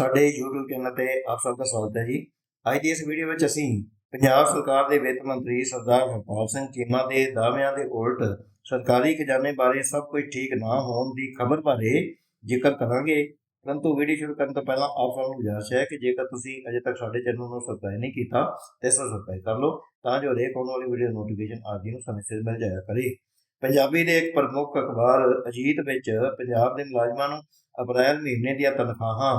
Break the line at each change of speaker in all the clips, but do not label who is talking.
ਸਾਡੇ YouTube channel ਤੇ ਆਪ ਸਭ ਦਾ ਸਵਾਗਤ ਹੈ ਜੀ। ਅੱਜ ਦੀ ਇਸ ਵੀਡੀਓ ਵਿੱਚ ਅਸੀਂ ਪੰਜਾਬ ਸਰਕਾਰ ਦੇ ਵਿੱਤ ਮੰਤਰੀ ਸਰਦਾਰ ਹਰਪਾਲ ਸਿੰਘ ਚੀਮਾ ਦੇ ਦਾਅਵਿਆਂ ਦੇ ਉਲਟ ਸਰਕਾਰੀ ਖਜ਼ਾਨੇ ਬਾਰੇ ਸਭ ਕੁਝ ਠੀਕ ਨਾ ਹੋਣ ਦੀ ਖਬਰ ਬਾਰੇ ਜ਼ਿਕਰ ਕਰਾਂਗੇ। ਪਰੰਤੂ ਵੀਡੀਓ ਸ਼ੁਰੂ ਕਰਨ ਤੋਂ ਪਹਿਲਾਂ ਆਪ ਸਭ ਨੂੰ ਗੁਜ਼ਾਰਿਸ਼ ਹੈ ਕਿ ਜੇਕਰ ਤੁਸੀਂ ਅਜੇ ਤੱਕ ਸਾਡੇ ਚੈਨਲ ਨੂੰ ਸਬਸਕ੍ਰਾਈਬ ਨਹੀਂ ਕੀਤਾ, ਤਾਂ ਇਸ ਨੂੰ ਸਬਸਕ੍ਰਾਈਬ ਕਰ ਲਓ, ਤਾਂ ਜੋ ਹਰੇਕ ਆਉਣ ਵਾਲੀ ਵੀਡੀਓ ਨੋਟੀਫਿਕੇਸ਼ਨ ਆਪ ਜੀ ਨੂੰ ਸਮੇਂ ਸਿਰ ਮਿਲ ਜਾਇਆ ਕਰੇ। ਪੰਜਾਬੀ ਦੇ ਇੱਕ ਪ੍ਰਮੁੱਖ ਅਖਬਾਰ ਅਜੀਤ ਵਿੱਚ ਪੰਜਾਬ ਦੇ ਮੁਲਾਜ਼ਮਾਂ ਨੂੰ ਅਪ੍ਰੈਲ ਮਹੀਨੇ ਦੀਆਂ ਤਨਖਾਹਾਂ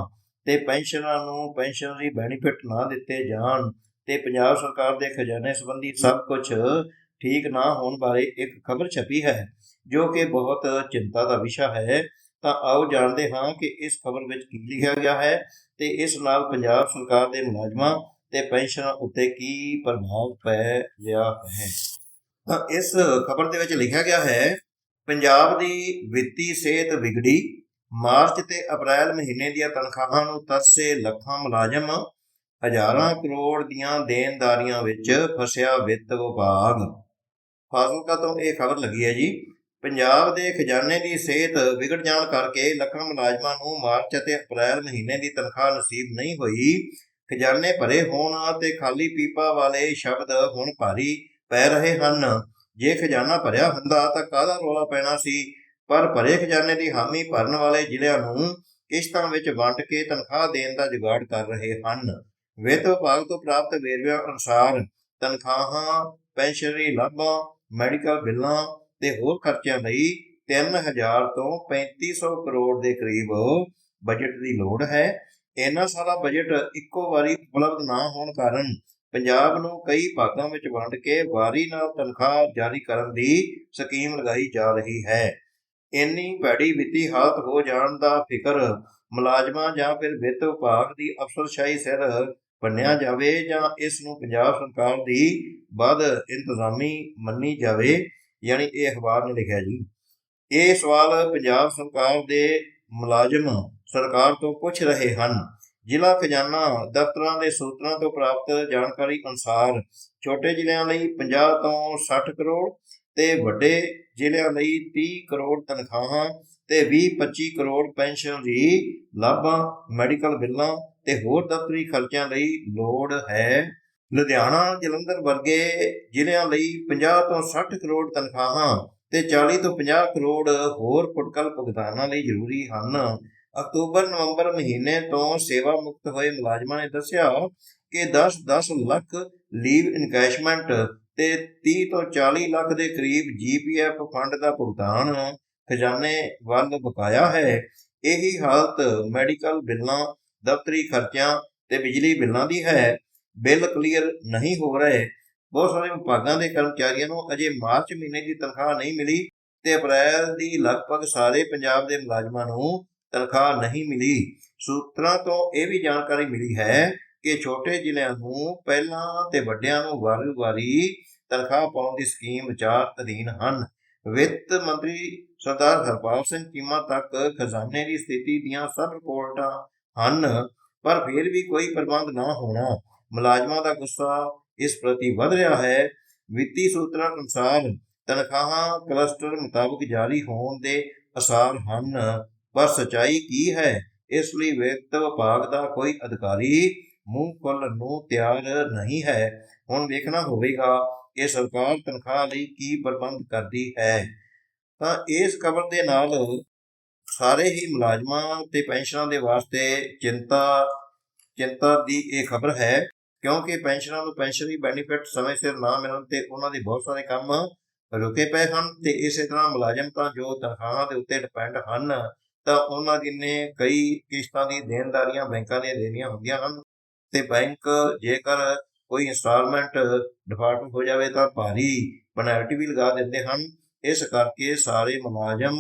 ਤੇ ਪੈਨਸ਼ਨਰਾਂ ਨੂੰ ਪੈਨਸ਼ਨਰੀ ਬੈਨੀਫਿਟ ਨਾ ਦਿੱਤੇ ਜਾਣ ਤੇ ਪੰਜਾਬ ਸਰਕਾਰ ਦੇ ਖਜ਼ਾਨੇ ਸੰਬੰਧੀ ਸਭ ਕੁਝ ਠੀਕ ਨਾ ਹੋਣ ਬਾਰੇ ਇੱਕ ਖਬਰ ਛਪੀ ਹੈ, ਜੋ ਕਿ ਬਹੁਤ ਚਿੰਤਾ ਦਾ ਵਿਸ਼ਾ ਹੈ। ਤਾਂ ਆਓ ਜਾਣਦੇ ਹਾਂ ਕਿ ਇਸ ਖਬਰ ਵਿੱਚ ਕੀ ਲਿਖਿਆ ਗਿਆ ਹੈ ਤੇ ਇਸ ਨਾਲ ਪੰਜਾਬ ਸਰਕਾਰ ਦੇ ਮੁਲਾਜ਼ਮਾਂ ਤੇ ਪੈਨਸ਼ਨਰਾਂ ਉੱਤੇ ਕੀ ਪ੍ਰਭਾਵ ਪੈ ਰਿਹਾ ਹੈ। ਤਾਂ ਇਸ ਖਬਰ ਦੇ ਵਿੱਚ ਲਿਖਿਆ ਗਿਆ ਹੈ, ਪੰਜਾਬ ਦੀ ਵਿੱਤੀ ਸਿਹਤ ਵਿਗੜੀ ਮਾਰਚ ਤੇ ਅਪ੍ਰੈਲ ਮਹੀਨੇ ਦੀਆਂ ਤਨਖਾਹਾਂ ਨੂੰ ਤਰਸੇ ਲੱਖਾਂ ਮੁਲਾਜ਼ਮ ਹਜ਼ਾਰਾਂ ਕਰੋੜ ਦੀਆਂ ਦੇਣਦਾਰੀਆਂ ਵਿੱਚ ਫਸਿਆ ਵਿੱਤ ਵਿਭਾਗ। ਫਾਜ਼ਿਲਕਾ ਤੋਂ ਇਹ ਖਬਰ ਲੱਗੀ ਹੈ ਜੀ, ਪੰਜਾਬ ਦੇ ਖਜ਼ਾਨੇ ਦੀ ਸਿਹਤ ਵਿਗੜ ਜਾਣ ਕਰਕੇ ਲੱਖਾਂ ਮੁਲਾਜ਼ਮਾਂ ਨੂੰ ਮਾਰਚ ਅਤੇ ਅਪ੍ਰੈਲ ਮਹੀਨੇ ਦੀ ਤਨਖਾਹ ਨਸੀਬ ਨਹੀਂ ਹੋਈ। ਖਜ਼ਾਨੇ ਭਰੇ ਹੋਣ ਤੇ ਖਾਲੀ ਪੀਪਾ ਵਾਲੇ ਸ਼ਬਦ ਹੁਣ ਭਾਰੀ ਪੈ ਰਹੇ ਹਨ। ਜੇ ਖਜ਼ਾਨਾ ਭਰਿਆ ਹੁੰਦਾ ਤਾਂ ਕਾਹਦਾ ਰੋਲਾ ਪੈਣਾ ਸੀ? ਪਰ ਭਰੇ ਖਜ਼ਾਨੇ ਦੀ ਹਾਮੀ ਭਰਨ ਵਾਲੇ ਜ਼ਿਲ੍ਹਿਆਂ ਨੂੰ ਕਿਸ਼ਤਾਂ ਵਿੱਚ ਵੰਡ ਕੇ ਤਨਖਾਹ ਦੇਣ ਦਾ ਜੁਗਾੜ ਕਰ ਰਹੇ ਹਨ। ਵਿੱਤ ਵਿਭਾਗ ਤੋਂ ਪ੍ਰਾਪਤ ਵੇਰਵਿਆਂ ਅਨੁਸਾਰ ਤਨਖਾਹਾਂ, ਪੈਨਸ਼ਨਰੀ ਲਾਭਾਂ, ਮੈਡੀਕਲ ਬਿੱਲਾਂ ਤੇ ਹੋਰ ਖਰਚਿਆਂ ਲਈ 3000 ਤੋਂ 3500 ਕਰੋੜ ਦੇ ਕਰੀਬ ਬਜਟ ਦੀ ਲੋੜ ਹੈ। ਇੰਨਾ ਸਾਰਾ ਬਜਟ ਇੱਕੋ ਵਾਰੀ ਉਪਲਬਧ ਨਾ ਹੋਣ ਕਾਰਨ ਪੰਜਾਬ ਨੂੰ ਕਈ ਭਾਗਾਂ ਵਿੱਚ ਵੰਡ ਕੇ ਵਾਰੀ ਨਾਲ ਤਨਖਾਹ ਜਾਰੀ ਕਰਨ ਦੀ ਸਕੀਮ ਲਗਾਈ ਜਾ ਰਹੀ ਹੈ। ਇੰਨੀ ਭੈੜੀ ਵਿੱਤੀ ਹਾਲਤ ਹੋ ਜਾਣ ਦਾ ਫਿਕਰ ਮੁਲਾਜ਼ਮਾਂ ਜਾਂ ਫਿਰ ਵਿੱਤ ਵਿਭਾਗ ਦੀ ਅਫਸਰਸ਼ਾਹੀ ਸਿਰ ਬੰਨਿਆ ਜਾਵੇ ਜਾਂ ਇਸ ਨੂੰ ਪੰਜਾਬ ਸਰਕਾਰ ਦੀ ਵੱਧ ਇੰਤਜ਼ਾਮੀ ਮੰਨੀ ਜਾਵੇ, ਯਾਨੀ ਇਹ ਅਖਬਾਰ ਨੇ ਲਿਖਿਆ ਜੀ। ਇਹ ਸਵਾਲ ਪੰਜਾਬ ਸਰਕਾਰ ਦੇ ਮੁਲਾਜ਼ਮ ਸਰਕਾਰ ਤੋਂ ਪੁੱਛ ਰਹੇ ਹਨ। ਜ਼ਿਲ੍ਹਾ ਖਜ਼ਾਨਾ ਦਫ਼ਤਰਾਂ ਦੇ ਸੂਤਰਾਂ ਤੋਂ ਪ੍ਰਾਪਤ ਜਾਣਕਾਰੀ ਅਨੁਸਾਰ ਛੋਟੇ ਜ਼ਿਲ੍ਹਿਆਂ ਲਈ 50 ਤੋਂ 60 ਕਰੋੜ ਤੇ ਵੱਡੇ ਜ਼ਿਲ੍ਹਿਆਂ ਲਈ 30 ਕਰੋੜ ਤਨਖਾਹਾਂ ਤੇ 20-25 ਕਰੋੜ ਪੈਨਸ਼ਨ ਦੀ ਲਾਭਾਂ, ਮੈਡੀਕਲ ਬਿੱਲਾਂ ਤੇ ਹੋਰ ਦਫ਼ਤਰੀ ਖਰਚਿਆਂ ਲਈ ਲੋੜ ਹੈ। ਲੁਧਿਆਣਾ, ਜਲੰਧਰ ਵਰਗੇ ਜ਼ਿਲ੍ਹਿਆਂ ਲਈ 50 ਤੋਂ 60 ਕਰੋੜ ਤਨਖਾਹਾਂ ਤੇ 40 ਤੋਂ 50 ਕਰੋੜ ਹੋਰ ਪੁਟਕਲ ਭੁਗਤਾਨਾਂ ਲਈ ਜ਼ਰੂਰੀ ਹਨ। ਅਕਤੂਬਰ, ਨਵੰਬਰ ਮਹੀਨੇ ਤੋਂ ਸੇਵਾ ਮੁਕਤ ਹੋਏ ਮੁਲਾਜ਼ਮਾਂ ਨੇ ਦੱਸਿਆ ਕਿ 10-10 ਲੱਖ ਲੀਵ ਇਨਕੈਸ਼ਮੈਂਟ ਤੇ 30 ਤੋਂ 40 ਲੱਖ ਦੇ ਕਰੀਬ ਜੀਪੀਐਫ ਫੰਡ ਦਾ ਭੁਗਤਾਨ ਖਜ਼ਾਨੇ ਵੱਲ ਬਕਾਇਆ ਹੈ। ਇਹੀ ਹਾਲਤ ਮੈਡੀਕਲ ਬਿੱਲਾਂ, ਦਫ਼ਤਰੀ ਖਰਚਿਆਂ ਤੇ ਬਿਜਲੀ ਬਿੱਲਾਂ ਦੀ ਹੈ। ਬਿੱਲ ਕਲੀਅਰ ਨਹੀਂ ਹੋ ਰਹੇ। ਬਹੁਤ ਸਾਰੇ ਵਿਭਾਗਾਂ ਦੇ ਕਰਮਚਾਰੀਆਂ ਨੂੰ ਅਜੇ ਮਾਰਚ ਮਹੀਨੇ ਦੀ ਤਨਖਾਹ ਨਹੀਂ ਮਿਲੀ ਤੇ ਅਪ੍ਰੈਲ ਦੀ ਲਗਭਗ ਸਾਰੇ ਪੰਜਾਬ ਦੇ ਮੁਲਾਜ਼ਮਾਂ ਨੂੰ ਤਨਖਾਹ ਨਹੀਂ ਮਿਲੀ। ਸੂਤਰਾਂ ਤੋਂ ਇਹ ਵੀ ਜਾਣਕਾਰੀ ਮਿਲੀ ਹੈ ਕਿ ਛੋਟੇ ਜ਼ਿਲ੍ਹਿਆਂ ਨੂੰ ਪਹਿਲਾਂ ਤੇ ਵੱਡਿਆਂ ਨੂੰ ਵਾਰੀ-ਵਾਰੀ ਤਨਖਾਹ ਪਾਉਣ ਦੀ ਸਕੀਮ ਵਿਚਾਰ ਅਧੀਨ ਹਨ। ਵਿੱਤ ਮੰਤਰੀ ਸਰਦਾਰ ਹਰਪਾਲ ਸਿੰਘ ਚੀਮਾ ਤੱਕ ਖਜ਼ਾਨੇ ਦੀ ਸਥਿਤੀ ਦੀਆਂ ਸਭ ਰਿਪੋਰਟਾਂ ਹਨ, ਪਰ ਫਿਰ ਵੀ ਕੋਈ ਪ੍ਰਬੰਧ ਨਾ ਹੋਣਾ। ਮੁਲਾਜ਼ਮਾਂ ਦਾ ਗੁੱਸਾ ਇਸ ਪ੍ਰਤੀ ਵਧ ਰਿਹਾ ਹੈ। ਵਿੱਤੀ ਸੂਤਰਾਂ ਅਨੁਸਾਰ ਤਨਖਾਹਾਂ ਕਲਸਟਰ ਮੁਤਾਬਕ ਜਾਰੀ ਹੋਣ ਦੇ ਅਸਾਰ ਹਨ, ਪਰ ਸਚਾਈ ਕੀ ਹੈ? ਇਸ ਲਈ ਵਿੱਤ ਵਿਭਾਗ ਦਾ ਕੋਈ ਅਧਿਕਾਰੀ ਮੂੰਹ ਖੋਲ੍ਹਣ ਨੂੰ ਤਿਆਰ ਨਹੀਂ ਹੈ। ਹੁਣ ਵੇਖਣਾ ਹੋਵੇਗਾ ਕਿ ਸਰਕਾਰ ਤਨਖਾਹ ਲਈ ਕੀ ਪ੍ਰਬੰਧ ਕਰਦੀ ਹੈ। ਤਾਂ ਇਸ ਖਬਰ ਦੇ ਨਾਲ ਸਾਰੇ ਹੀ ਮੁਲਾਜ਼ਮਾਂ ਤੇ ਪੈਨਸ਼ਨਾਂ ਦੇ ਵਾਸਤੇ ਚਿੰਤਾ ਚਿੰਤਾ ਦੀ ਇਹ ਖਬਰ ਹੈ, ਕਿਉਂਕਿ ਪੈਨਸ਼ਨਾਂ ਨੂੰ ਪੈਨਸ਼ਨਰੀ ਬੈਨੀਫਿਟ ਸਮੇਂ ਸਿਰ ਨਾ ਮਿਲਣ ਤੇ ਉਹਨਾਂ ਦੇ ਬਹੁਤ ਸਾਰੇ ਕੰਮ ਰੁਕੇ ਪਏ ਹਨ ਤੇ ਇਸੇ ਤਰ੍ਹਾਂ ਮੁਲਾਜ਼ਮ ਤਾਂ ਜੋ ਤਨਖਾਹਾਂ ਦੇ ਉੱਤੇ ਡਿਪੈਂਡ ਹਨ, ਤਾਂ ਉਹਨਾਂ ਦੀ ਨੇ ਕਈ ਕਿਸ਼ਤਾਂ ਦੀ ਦੇਣਦਾਰੀਆਂ ਬੈਂਕਾਂ ਦੀਆਂ ਦੇਣੀਆਂ ਹੁੰਦੀਆਂ ਹਨ। ਤੇ ਬੈਂਕ ਜੇਕਰ ਕੋਈ ਇੰਸਟਾਲਮੈਂਟ ਡਿਫਾਲਟ ਹੋ ਜਾਵੇ ਤਾਂ ਭਾਰੀ ਪੈਨਲਟੀ ਵੀ ਲਗਾ ਦਿੰਦੇ ਹਨ। ਇਸ ਕਰਕੇ ਸਾਰੇ ਮੁਲਾਜ਼ਮ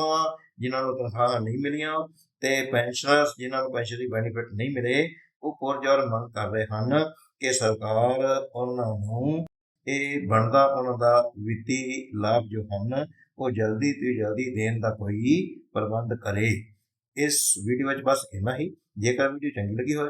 ਜਿਨ੍ਹਾਂ ਨੂੰ ਤਨਖਾਹਾਂ ਨਹੀਂ ਮਿਲੀਆਂ ਤੇ ਪੈਨਸ਼ਨਰਸ ਜਿਨ੍ਹਾਂ ਨੂੰ ਪੈਨਸ਼ਨ ਦੀ ਬੈਨੀਫਿਟ ਨਹੀਂ ਮਿਲੇ, ਉਹ ਪੁਰਜੋਰ ਮੰਗ ਕਰ ਰਹੇ ਹਨ ਕਿ ਸਰਕਾਰ ਉਹਨਾਂ ਨੂੰ ਇਹ ਬਣਦਾ ਉਹਨਾਂ ਦਾ ਵਿੱਤੀ ਲਾਭ ਜੋ ਹਨ, ਉਹ ਜਲਦੀ ਤੋਂ ਜਲਦੀ ਦੇਣ ਦਾ ਕੋਈ ਪ੍ਰਬੰਧ ਕਰੇ। ਇਸ ਵੀਡੀਓ ਵਿੱਚ ਬਸ ਇੰਨਾ ਹੀ। ਜੇਕਰ ਵੀਡੀਓ ਚੰਗੀ ਲੱਗੀ ਹੋਵੇ